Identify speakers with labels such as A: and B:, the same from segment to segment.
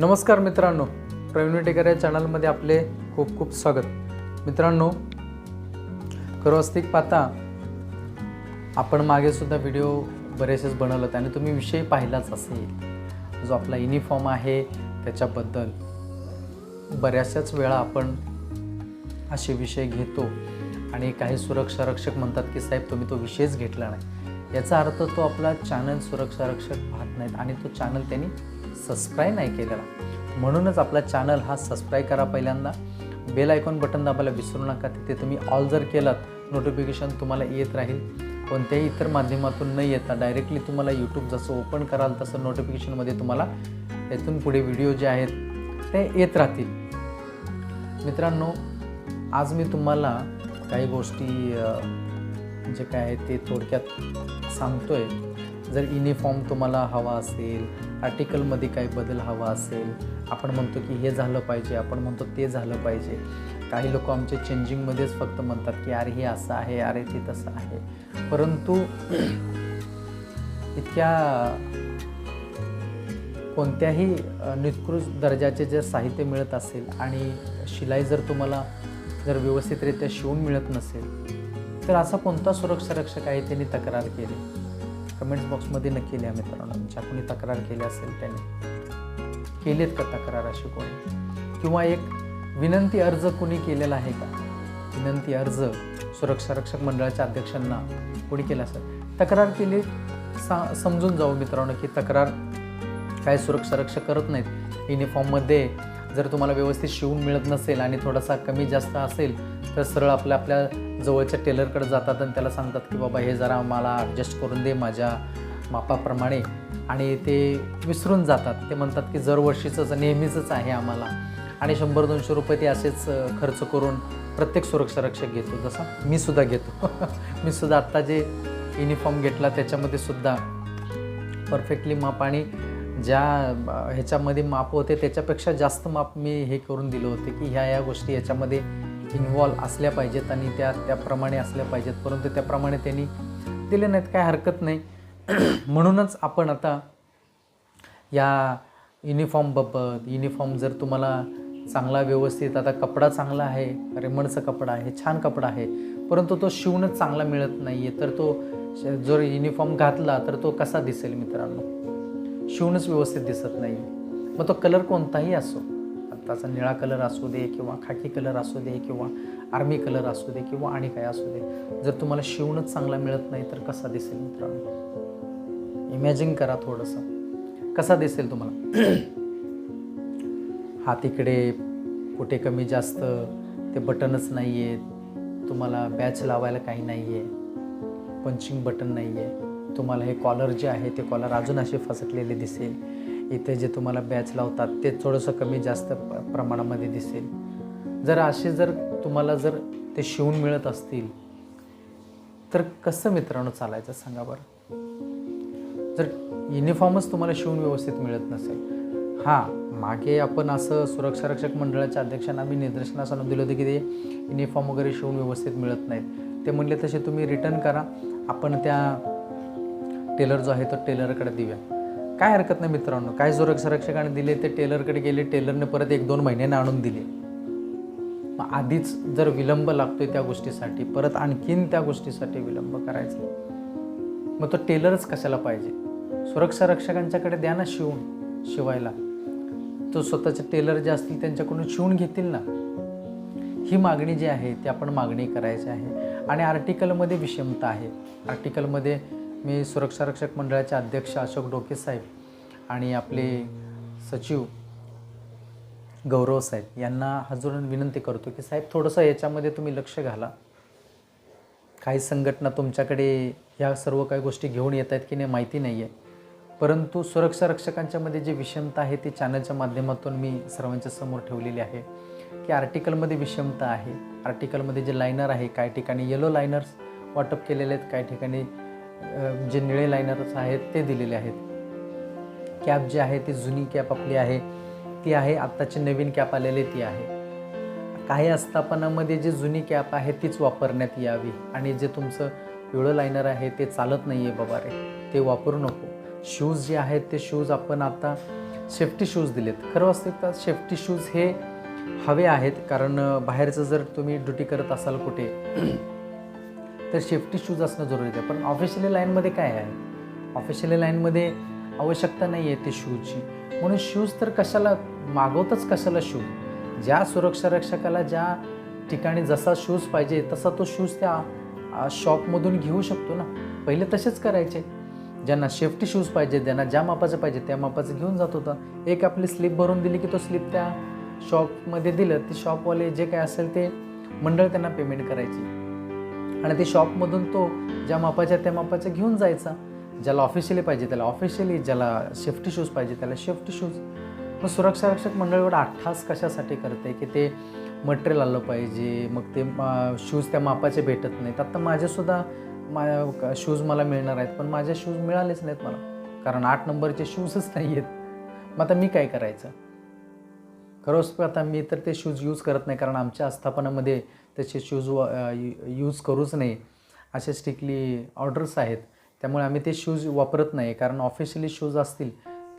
A: नमस्कार मित्रांनो प्रवीण विटेकर या चॅनलमध्ये आपले खूप खूप स्वागत. मित्रांनो खरवस्तिक पाहता आपण मागेसुद्धा व्हिडिओ बरेचसेच बनवलं आणि तुम्ही विषय पाहिलाच असेल. जो आपला युनिफॉर्म आहे त्याच्याबद्दल बऱ्याचशाच वेळा आपण असे विषय घेतो आणि काही सुरक्षा रक्षक म्हणतात की साहेब तुम्ही तो विषयच घेतला नाही. याचा अर्थ तो आपला चॅनल सुरक्षा रक्षक पाहत नाहीत आणि तो चॅनल त्यांनी सबस्क्राईब नाही केलेला. म्हणूनच आपला चॅनल हा सबस्क्राईब करा पहिल्यांदा. बेल आयकॉन बटन दाबायला विसरू नका. तिथे तुम्ही ऑल जर केलात नोटिफिकेशन तुम्हाला येत राहील. कोणत्याही इतर माध्यमातून न येता डायरेक्टली तुम्हाला यूट्यूब जसं ओपन कराल तसं नोटिफिकेशनमध्ये तुम्हाला त्यातून पुढे व्हिडिओ जे आहेत ते येत राहतील. मित्रांनो आज मी तुम्हाला काही गोष्टी जे काय आहे ते थोडक्यात सांगतोय. जर युनिफॉर्म तुम्हाला हवा असेल आर्टिकलमध्ये काही बदल हवा असेल आपण म्हणतो की हे झालं पाहिजे आपण म्हणतो ते झालं पाहिजे. काही लोक आमचे चेंजिंगमध्येच फक्त म्हणतात की अरे हे असं आहे अरे ते तसं आहे. परंतु इतक्या कोणत्याही अ, निकृष्ट दर्जाचे जर साहित्य मिळत असेल आणि शिलाई जर तुम्हाला जर व्यवस्थितरित्या शिवून मिळत नसेल तर असा कोणता सुरक्षा रक्षक आहे त्यांनी तक्रार केली? कमेंट्स बॉक्समध्ये नक्की लिहा मित्रांनो. ज्या कोणी तक्रार केली असेल त्यांनी. केलेत का तक्रार अशी कोणी? किंवा एक विनंती अर्ज कोणी केलेला आहे का? विनंती अर्ज सुरक्षा रक्षक मंडळाच्या अध्यक्षांना कोणी केला असेल? तक्रार केली सा समजून जाऊ मित्रांनो की तक्रार काय सुरक्षा रक्षक करत नाहीत. युनिफॉर्ममध्ये जर तुम्हाला व्यवस्थित शिवून मिळत नसेल आणि थोडासा कमी जास्त असेल तर सरळ आपल्या आपल्या जवळच्या टेलरकडे जातात आणि त्याला सांगतात की बाबा हे जरा मला ॲडजस्ट करून दे माझ्या मापाप्रमाणे. आणि ते विसरून जातात. ते म्हणतात की दरवर्षीचंच नेहमीचंच आहे आम्हाला. आणि शंभर दोनशे रुपये ते असेच खर्च करून प्रत्येक सुरक्षा रक्षक घेतो. जसा मी सुद्धा घेतो. मी सुद्धा आत्ता जे युनिफॉर्म घेतला त्याच्यामध्ये सुद्धा परफेक्टली माप आणि ज्या ह्याच्यामध्ये माप होते त्याच्यापेक्षा जास्त माप मी हे करून दिलं होते की ह्या या गोष्टी याच्यामध्ये इन्व्हॉल्व असल्या पाहिजेत आणि त्या त्याप्रमाणे असल्या पाहिजेत. परंतु त्याप्रमाणे त्यांनी दिले नाहीत काय हरकत नाही. म्हणूनच आपण आता या युनिफॉर्मबाबत युनिफॉर्म जर तुम्हाला चांगला व्यवस्थित आता कपडा चांगला आहे रेमंडचा कपडा आहे छान कपडा आहे परंतु तो शिवणच चांगला मिळत नाही आहे तर तो श- जर युनिफॉर्म घातला तर तो कसा दिसेल मित्रांनो? शिवणच व्यवस्थित दिसत नाही मग तो कलर कोणताही असो. त्याचा निळा कलर असू दे किंवा खाकी कलर असू दे किंवा आर्मी कलर असू दे किंवा आणि काय असू दे जर तुम्हाला शिवणच चांगला मिळत नाही तर कसा दिसेल मित्रांनो? इमॅजिन करा थोडंसं. कसा दिसेल तुम्हाला? हात इकडे कुठे कमी जास्त ते बटनच नाही आहे तुम्हाला बॅच लावायला काही नाही आहे पंचिंग बटन नाही आहे तुम्हाला हे कॉलर जे आहे ते कॉलर अजून असे फसटलेले दिसेल. इथे जे तुम्हाला बॅच लावतात ते थोडंसं कमी जास्त प्रमाणामध्ये दिसेल. जर असे जर तुम्हाला जर ते शिवून मिळत असतील तर कसं मित्रांनो चालायचं सांगा बरं? जर युनिफॉर्मच तुम्हाला शिवून व्यवस्थित मिळत नसेल हां मागे आपण असं सुरक्षा रक्षक मंडळाच्या अध्यक्षांना आम्ही निदर्शनास आणून दिलं होतं की ते युनिफॉर्म वगैरे शिवून व्यवस्थित मिळत नाहीत. ते म्हणले तसे तुम्ही रिटर्न करा आपण त्या टेलर जो आहे तो टेलरकडे देऊया. काय हरकत नाही मित्रांनो. काय सुरक्षा रक्षकाने दिले ते टेलरकडे गेले टेलरने परत एक दोन महिन्याने आणून दिले. मग आधीच जर विलंब लागतोय त्या गोष्टीसाठी परत आणखीन त्या गोष्टीसाठी विलंब करायचा मग तो टेलरच कशाला पाहिजे? सुरक्षा रक्षकांच्याकडे द्या ना शिवून शिवायला. तो स्वतःचे टेलर जे असतील त्यांच्याकडून शिवून घेतील ना. ही मागणी जी आहे ती आपण मागणी करायची आहे. आणि आर्टिकलमध्ये विषमता आहे. आर्टिकलमध्ये मी सुरक्षा रक्षक मंडळाचे अध्यक्ष अशोक डोके साहेब आणि आपले सचिव गौरव साहेब यांना हजून विनंती करतो की साहेब थोडंसं याच्यामध्ये तुम्ही लक्ष घाला. काही संघटना तुमच्याकडे ह्या सर्व काही गोष्टी घेऊन येत आहेत की नाही माहिती नाही आहे परंतु सुरक्षा रक्षकांच्यामध्ये जी विषमता आहे ती चॅनलच्या माध्यमातून मी सर्वांच्या समोर ठेवलेली आहे की आर्टिकलमध्ये विषमता आहे. आर्टिकलमध्ये जे लायनर आहे काही ठिकाणी येलो लायनर्स वाटप केलेले आहेत काही ठिकाणी जे निळे लायनर्स आहेत ते दिलेले आहेत. कॅप जी आहे ती जुनी कॅप आपली आहे. ती आहे आत्ताची नवीन कॅप आलेली ती आहे. काही आस्थापनामध्ये जी जुनी कॅप आहे तीच वापरण्यात यावी. आणि जे तुमचं पिवळं लायनर आहे ते चालत नाही आहे बाबा रे. ते वापरू नको. शूज जे आहेत ते शूज आपण आता सेफ्टी शूज दिलेत. खरं वास्तविकता सेफ्टी शूज हे हवे आहेत. कारण बाहेरचं जर तुम्ही ड्युटी करत असाल कुठे तर सेफ्टी शूज असणं जरुरीचं आहे. पण ऑफिशियली लाईनमध्ये काय आहे? ऑफिशियली लाईनमध्ये आवश्यकता नाही आहे ते शूजची म्हणून शूज तर कशाला मागवतच कशाला शूज ज्या सुरक्षा रक्षकाला ज्या ठिकाणी जसा शूज पाहिजे तसा तो शूज त्या शॉपमधून घेऊ शकतो ना? पहिले तसेच करायचे. ज्यांना सेफ्टी शूज पाहिजे ज्यांना ज्या मापाचं पाहिजे त्या मापाचं घेऊन जात होता. एक आपली स्लिप भरून दिली की तो स्लिप त्या शॉपमध्ये दिलं. ते शॉपवाले जे काय असेल ते मंडळ त्यांना पेमेंट करायची. आणि ते शॉपमधून तो ज्या मापाच्या त्या मापाचं घेऊन जायचा ज्याला ऑफिशियली पाहिजे त्याला ऑफिशियली ज्याला शेफ्टी शूज पाहिजे त्याला सेफ्टी शूज मग सुरक्षा रक्षक मंडळ एवढा अठ्ठास कशासाठी करते की ते मटेरियल आलं पाहिजे मग ते शूज त्या मापाचे भेटत नाहीत. आत्ता माझेसुद्धा मा शूज मला मिळणार आहेत पण माझे शूज मिळालेच नाहीत मला. कारण आठ नंबरचे शूजच नाही आहेत मग आता मी काय करायचं? खरंच आता मी तर ते शूज यूज करत नाही कारण आमच्या आस्थापनामध्ये त्याचे शूज यूज करूच नाही. असे स्ट्रिक्टली ऑर्डर्स आहेत. त्यामुळे आम्ही ते शूज वापरत नाही कारण ऑफिशियली शूज असतील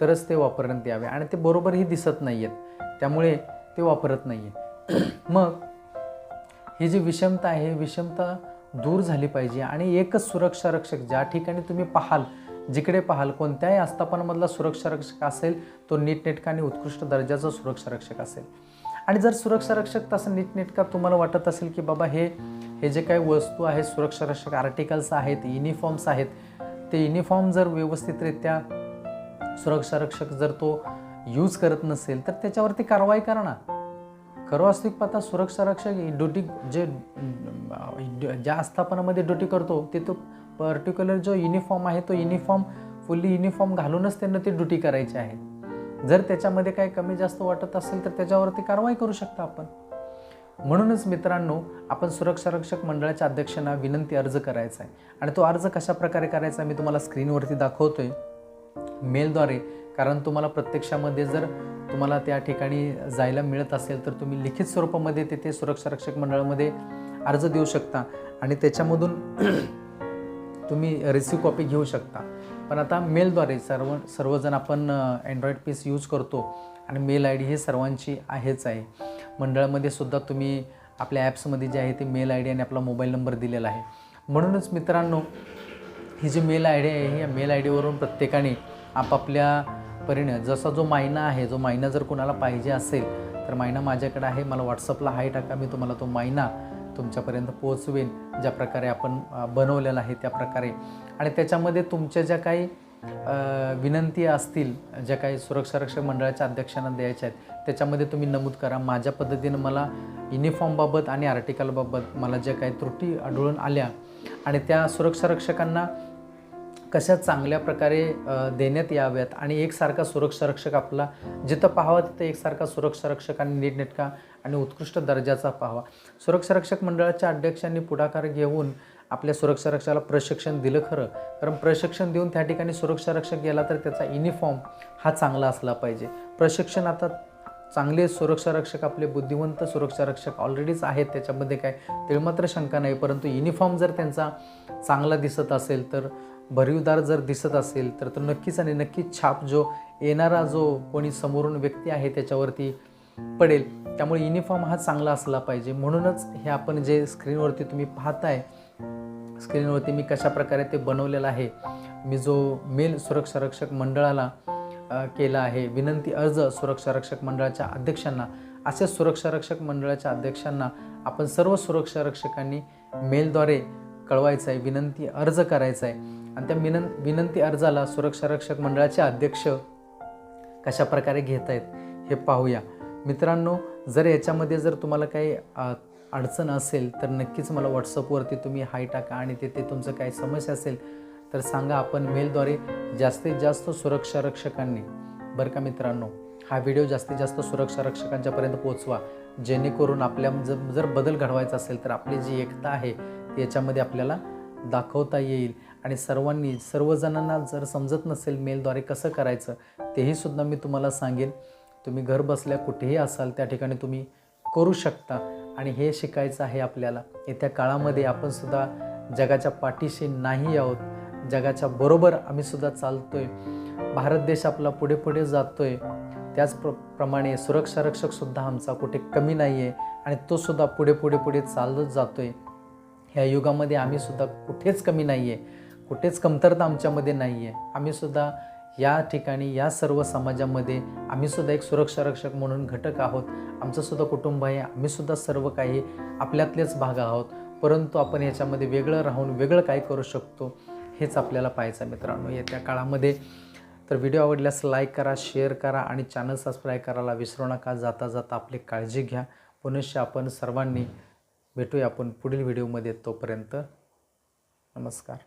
A: तरच ते वापरण्यात यावे. आणि ते बरोबरही दिसत नाही आहेत त्यामुळे ते वापरत नाही आहे मग ही जी विषमता आहे विषमता दूर झाली पाहिजे. आणि एकच सुरक्षा रक्षक ज्या ठिकाणी तुम्ही पाहाल जिकडे पाहाल कोणत्याही आस्थापनामधला सुरक्षा रक्षक असेल तो नीटनेटका आणि उत्कृष्ट दर्जाचा सुरक्षा रक्षक असेल. आणि जर सुरक्षा रक्षक तसं नीटनेटका तुम्हाला वाटत असेल की बाबा हे हे जे काही वस्तू आहेत सुरक्षा रक्षक आर्टिकल्स आहेत युनिफॉर्म्स आहेत ते युनिफॉर्म जर व्यवस्थितरित्या सुरक्षा रक्षक जर तो यूज करत नसेल तर त्याच्यावरती कारवाई करा ना. खरं वास्तविक पाहता सुरक्षा रक्षक ड्युटी जे ज्या आस्थापनामध्ये ड्युटी करतो ते तो पर्टिक्युलर जो युनिफॉर्म आहे तो युनिफॉर्म फुल्ली युनिफॉर्म घालूनच त्यांना ती ड्युटी करायची आहे. जर त्याच्यामध्ये काही कमी जास्त वाटत असेल तर त्याच्यावरती कारवाई करू शकता आपण. म्हणूनच मित्रांनो आपण सुरक्षा रक्षक मंडळाच्या अध्यक्षांना विनंती अर्ज करायचा आहे. आणि तो अर्ज कशा प्रकारे करायचा मी तुम्हाला स्क्रीनवरती दाखवतोय. मेलद्वारे कारण तुम्हाला प्रत्यक्षामध्ये जर तुम्हाला त्या ठिकाणी जायला मिळत असेल तर तुम्ही लिखित स्वरूपामध्ये तिथे सुरक्षा रक्षक मंडळामध्ये अर्ज देऊ शकता. आणि त्याच्यामधून तुम्ही रिसिव्ह कॉपी घेऊ शकता. पण आता मेलद्वारे सर्व सर्वजण आपण अँड्रॉईड पीस यूज करतो आणि मेल आय डी ही सर्वांची आहेच आहे. मंडळामध्ये सुद्धा तुम्ही आपल्या ॲप्समध्ये जे आहे ते मेल आय डी आणि आपला मोबाईल नंबर दिलेला आहे. म्हणूनच मित्रांनो ही जी मेल आय डी आहे या मेल आय डीवरून प्रत्येकाने आपापल्या परीने जसा जो मायना आहे जो मायना जर कोणाला पाहिजे असेल तर मायना माझ्याकडे आहे. मला व्हॉट्सअपला हाय टाका मी तुम्हाला तो मायना तुमच्यापर्यंत पोहोचवेन ज्या प्रकारे आपण बनवलेलं आहे त्या प्रकारे. आणि त्याच्यामध्ये तुमच्या ज्या काही विनंती असतील ज्या काही सुरक्षारक्षक मंडळाच्या अध्यक्षांना द्यायच्या आहेत त्याच्यामध्ये तुम्ही नमूद करा. माझ्या पद्धतीनं मला युनिफॉर्मबाबत आणि आर्टिकलबाबत मला ज्या काही त्रुटी आढळून आल्या आणि त्या सुरक्षारक्षकांना कशा चांगल्या प्रकारे देण्यात याव्यात आणि एकसारखा सुरक्षारक्षक आपला जिथं पाहावा तिथं एकसारखा सुरक्षारक्षक आणि नीटनेटका आणि उत्कृष्ट दर्जाचा पाहावा. सुरक्षारक्षक मंडळाच्या अध्यक्षांनी पुढाकार घेऊन आपल्या सुरक्षारक्षकाला प्रशिक्षण दिलं खरं. कारण प्रशिक्षण देऊन त्या ठिकाणी सुरक्षारक्षक गेला तर त्याचा युनिफॉर्म हा चांगला असला पाहिजे. प्रशिक्षण आता चांगले सुरक्षारक्षक आपले बुद्धिवंत सुरक्षारक्षक ऑलरेडीच आहेत. त्याच्यामध्ये काय तिळमात्र शंका नाही. परंतु युनिफॉर्म जर त्यांचा चांगला दिसत असेल तर भरीवदार जर दिसत असेल तर तो नक्कीच आणि नक्कीच छाप जो येणारा जो कोणी समोरून व्यक्ती आहे त्याच्यावरती पडेल. त्यामुळे युनिफॉर्म हा चांगला असला पाहिजे. म्हणूनच हे आपण जे स्क्रीनवरती तुम्ही पाहताय स्क्रीनवरती मी कशा प्रकारे ते बनवलेलं आहे मी जो मेल सुरक्षा रक्षक मंडळाला केला आहे विनंती अर्ज सुरक्षा रक्षक मंडळाच्या अध्यक्षांना अशा सुरक्षा रक्षक मंडळाच्या अध्यक्षांना आपण सर्व सुरक्षा रक्षकांनी मेलद्वारे कळवायचं आहे विनंती अर्ज करायचा आहे आणि त्या विनं विनंती अर्जाला सुरक्षा रक्षक मंडळाचे अध्यक्ष कशा प्रकारे घेत आहेत हे पाहूया. मित्रांनो जर याच्यामध्ये जर तुम्हाला काही अडचण असेल तर नक्कीच मला व्हॉट्सअपवरती तुम्ही हाय टाका आणि तिथे तुमचं काही समस्या असेल तर सांगा आपण मेलद्वारे जास्तीत जास्त सुरक्षा रक्षकांनी बरं का मित्रांनो हा व्हिडिओ जास्तीत जास्त सुरक्षा रक्षकांच्यापर्यंत पोहोचवा. जेणेकरून आपल्या जर जर बदल घडवायचा असेल तर आपली जी एकता आहे ती याच्यामध्ये आपल्याला दाखवता येईल. आणि सर्वांनी सर्वजणांना जर समजत नसेल मेलद्वारे कसं करायचं तेही सुद्धा मी तुम्हाला सांगेन. तुम्ही घर बसल्या कुठेही असाल त्या ठिकाणी तुम्ही करू शकता. आणि हे शिकायचं आहे आपल्याला. येत्या काळामध्ये आपण सुद्धा जगाच्या पाठीशी नाही आहोत. जगाच्या बरोबर आम्ही सुद्धा चालतोय. भारत देश आपला पुढे पुढे जातोय. त्याच प्र प्रमाणे सुरक्षा रक्षकसुद्धा आमचा कुठे कमी नाही आहे आणि तोसुद्धा पुढे पुढे पुढे चालत जातो आहे ह्या युगामध्ये आम्हीसुद्धा कुठेच कमी नाही आहे कुठेच कमतरता आमच्यामध्ये नाही आहे आम्हीसुद्धा या ठिकाणी या सर्व समाजामध्ये आम्हीसुद्धा एक सुरक्षा रक्षक म्हणून घटक आहोत. आमचंसुद्धा कुटुंब आहे. आम्हीसुद्धा सर्व काही आपल्यातलेच भाग आहोत. परंतु आपण याच्यामध्ये वेगळं राहून वेगळं काय करू शकतो हेच आपल्याला पाहायचं मित्रांनो. येत्या काळामध्ये तर व्हिडिओ आवडल्यास लाईक करा शेअर करा आणि चॅनल सबस्क्राईब करायला विसरू नका. जाता जाता आपली काळजी घ्या. पुनश्च आपण सर्वांनी भेटूया आपण पुढील व्हिडिओमध्ये. तोपर्यंत नमस्कार.